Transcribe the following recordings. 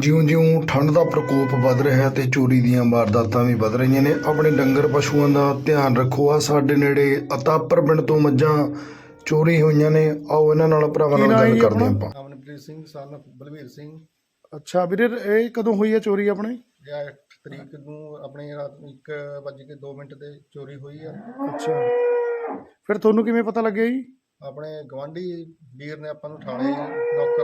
ਜਿਉਂ-ਜਿਉਂ ਠੰਡ ਦਾ ਪ੍ਰਕੋਪ ਵੱਧ ਰਿਹਾ ਹੈ ਤੇ ਚੋਰੀ ਦੀਆਂ ਵਾਰਦਾਤਾਂ ਵੀ ਵੱਧ ਰਹੀਆਂ ਨੇ ਆਪਣੇ ਡੰਗਰ ਪਸ਼ੂਆਂ ਦਾ ਧਿਆਨ ਰੱਖੋ। ਆ ਸਾਡੇ ਨੇੜੇ ਅਤਾਪਰ ਪਿੰਡ ਤੋਂ ਮੱਝਾਂ ਚੋਰੀ ਹੋਈਆਂ ਨੇ। ਆਓ ਇਹਨਾਂ ਨਾਲ ਭਰਾਵਾਂ ਨਾਲ ਗੱਲ ਕਰਦੇ ਹਾਂ ਆਪਣਾ? ਆਪਾਂ। ਅਮਨਪ੍ਰੀਤ ਸਿੰਘ ਸਨ ਬਲਵੀਰ ਸਿੰਘ। ਅੱਛਾ ਵੀਰੇ ਇਹ ਕਦੋਂ ਹੋਈ ਹੈ ਚੋਰੀ ਆਪਣੇ? ਇਹ 8 ਤਰੀਕ ਨੂੰ ਆਪਣੇ ਰਾਤ ਨੂੰ 1:02 ਮਿੰਟ ਤੇ ਚੋਰੀ ਹੋਈ ਆ। ਅੱਛਾ। ਫਿਰ ਤੁਹਾਨੂੰ ਕਿਵੇਂ ਪਤਾ ਲੱਗਿਆ ਜੀ? ਆਪਣੇ ਗਵਾਂਢੀ ਵੀਰ ਨੇ ਆਪਾਂ ਨੂੰ ਠਾਲੇ ਨੌਕਰ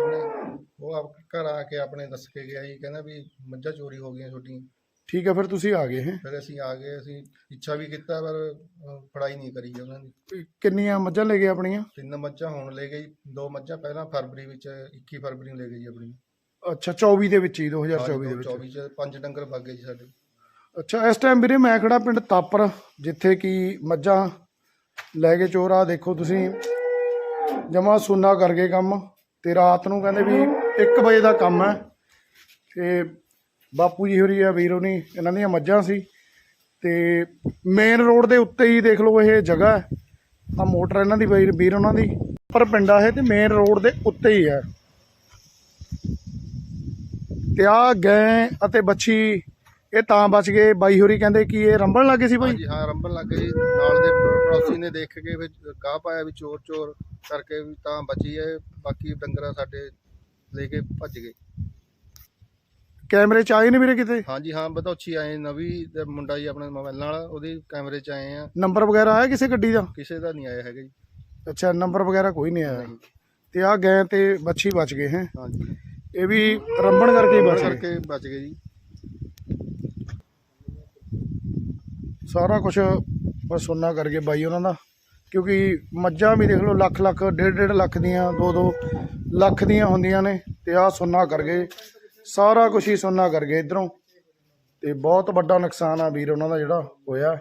ਘਰ ਆ ਕੇ ਆਪਣੇ ਦੱਸ ਕੇ ਗਿਆ ਜੀ ਕਹਿੰਦਾ ਵੀ ਮੱਝਾਂ ਚੋਰੀ ਹੋ ਗਈਆਂ ਛੋਟੀਆਂ ਠੀਕ ਹੈ ਫਿਰ ਤੁਸੀਂ ਆ ਗਏ ਹੈ? ਫਿਰ ਅਸੀਂ ਆ ਗਏ ਅਸੀਂ ਇੱਛਾ ਵੀ ਕੀਤਾ ਪਰ ਅਹ, ਫੜਾਈ ਨਹੀਂ ਕਰੀ ਉਹਨਾਂ ਦੀ। ਕਿੰਨੀਆਂ ਮੱਝਾਂ ਲੈ ਗਏ ਆਪਣੀਆਂ? ਤਿੰਨ ਮੱਝਾਂ ਹੁਣ ਲੈ ਗਈ ਦੋ ਮੱਝਾਂ ਪਹਿਲਾਂ ਫਰਵਰੀ ਵਿੱਚ 21 ਫਰਵਰੀ ਨੂੰ ਲੈ ਗਈ ਜੀ ਆਪਣੀ ਅੱਛਾ 24 ਦੇ ਵਿੱਚ ਹੀ 2024 ਦੇ ਵਿੱਚ। 24 ਚ ਪੰਜ ਡੰਗਰ ਭਾਗੇ ਜੀ ਸਾਡੇ। ਅੱਛਾ ਇਸ ਟਾਈਮ ਵੀਰੇ ਮੈਂ ਖੜਾ ਪਿੰਡ ਤਾਪਰ ਜਿੱਥੇ ਕਿ ਮੱਝਾਂ ਲੈ ਕੇ ਚੋਰ ਦੇਖੋ ਤੁਸੀਂ। ਜਮਾ ਸੁੰਨਾ ਕਰ ਗਏ ਕੰਮ ਤੇ ਰਾਤ ਨੂੰ ਕਹਿੰਦੇ ਵੀ 1 ਵਜੇ ਦਾ ਕੰਮ ਹੈ ਤੇ ਬਾਪੂ ਜੀ ਹੋਰੀ ਆ, ਵੀਰ ਹੋਣੀ ਇਹਨਾਂ ਦੀਆਂ ਮੱਝਾਂ ਸੀ ਤੇ ਮੇਨ ਰੋਡ ਦੇ ਉੱਤੇ ਹੀ ਦੇਖ ਲਓ ਇਹ ਜਗ੍ਹਾ ਹੈ। ਆ ਮੋਟਰ ਇਹਨਾਂ ਦੀ ਵੀਰ ਉਹਨਾਂ ਦੀ। ਪਰ ਪਿੰਡਾ ਹੈ ਤੇ ਮੇਨ ਰੋਡ ਦੇ ਉੱਤੇ ਹੀ ਹੈ। ਤੇ ਆ ਗਏ ਅਤੇ ਬੱਚੀ ਇਹ ਤਾਂ ਬਚ ਗਏ। ਬਾਈ ਹੋਰੀ ਕਹਿੰਦੇ ਕਿ ਇਹ ਰੰਬਣ ਲੱਗੇ ਸੀ ਬਾਈ? ਹਾਂਜੀ, ਹਾਂ ਰੰਬਣ ਲੱਗ ਗਈ ਨਾਲ ਦੇ ਪੜੋਸੀ ਨੇ ਦੇਖ ਕੇ ਫਿਰ ਗਾਹ ਪਾਇਆ ਵੀ ਚੋਰ ਚੋਰ ਕਰਕੇ ਵੀ ਤਾਂ ਬਚੀ ਹੈ। ਬਾਕੀ ਡੰਗਰਾਂ ਸਾਡੇ ਲੈ ਕੇ ਭੱਜ ਗਏ। ਕੈਮਰੇ ਚ ਆਏ ਨੇ ਵੀਰੇ ਕਿਤੇ? ਹਾਂਜੀ ਹਾਂ ਬਤੌਛੀ ਆਏ ਨਵੀਂ ਤੇ ਮੁੰਡਾ ਜੀ ਆਪਣੇ ਮੋਬਾਈਲ ਨਾਲ ਉਹਦੇ ਕੈਮਰੇ 'ਚ ਆਏ ਆ। ਨੰਬਰ ਵਗੈਰਾ ਆਇਆ ਕਿਸੇ ਗੱਡੀ ਦਾ? ਕਿਸੇ ਦਾ ਨਹੀਂ ਆਇਆ ਹੈਗਾ ਜੀ। ਅੱਛਾ ਨੰਬਰ ਵਗੈਰਾ ਕੋਈ ਨਹੀਂ ਆਇਆ। ਤੇ ਆ ਗਏ ਤੇ ਬੱਚੀ ਬਚ ਗਏ ਹੈ? ਹਾਂਜੀ। ਇਹ ਵੀ ਰੰਬਣ ਕਰਕੇ ਬਚ ਗਏ। ਕਰਕੇ ਬਚ ਗਏ ਜੀ। ਸਾਰਾ ਕੁਝ ਬਸ ਸੁਣਨਾ ਕਰਕੇ ਬਾਈ ਉਹਨਾਂ ਦਾ। ਕਿਉਂਕਿ ਮੱਝਾਂ ਵੀ ਦੇਖ ਲਓ ਲੱਖ ਲੱਖ, ਡੇਢ ਡੇਢ ਲੱਖ ਦੀਆਂ, ਦੋ ਦੋ ਲੱਖ ਦੀਆਂ ਹੁੰਦੀਆਂ ਨੇ ਤੇ ਆ ਸੁਣਨਾ ਕਰ ਗਏ। ਸਾਰਾ ਕੁਝ ਹੀ ਸੁਣਨਾ ਕਰ ਗਏ ਇਧਰੋਂ। ਤੇ ਬਹੁਤ ਵੱਡਾ ਨੁਕਸਾਨ ਆ ਵੀਰ, ਉਹਨਾਂ ਦਾ ਜਿਹੜਾ ਹੋਇਆ।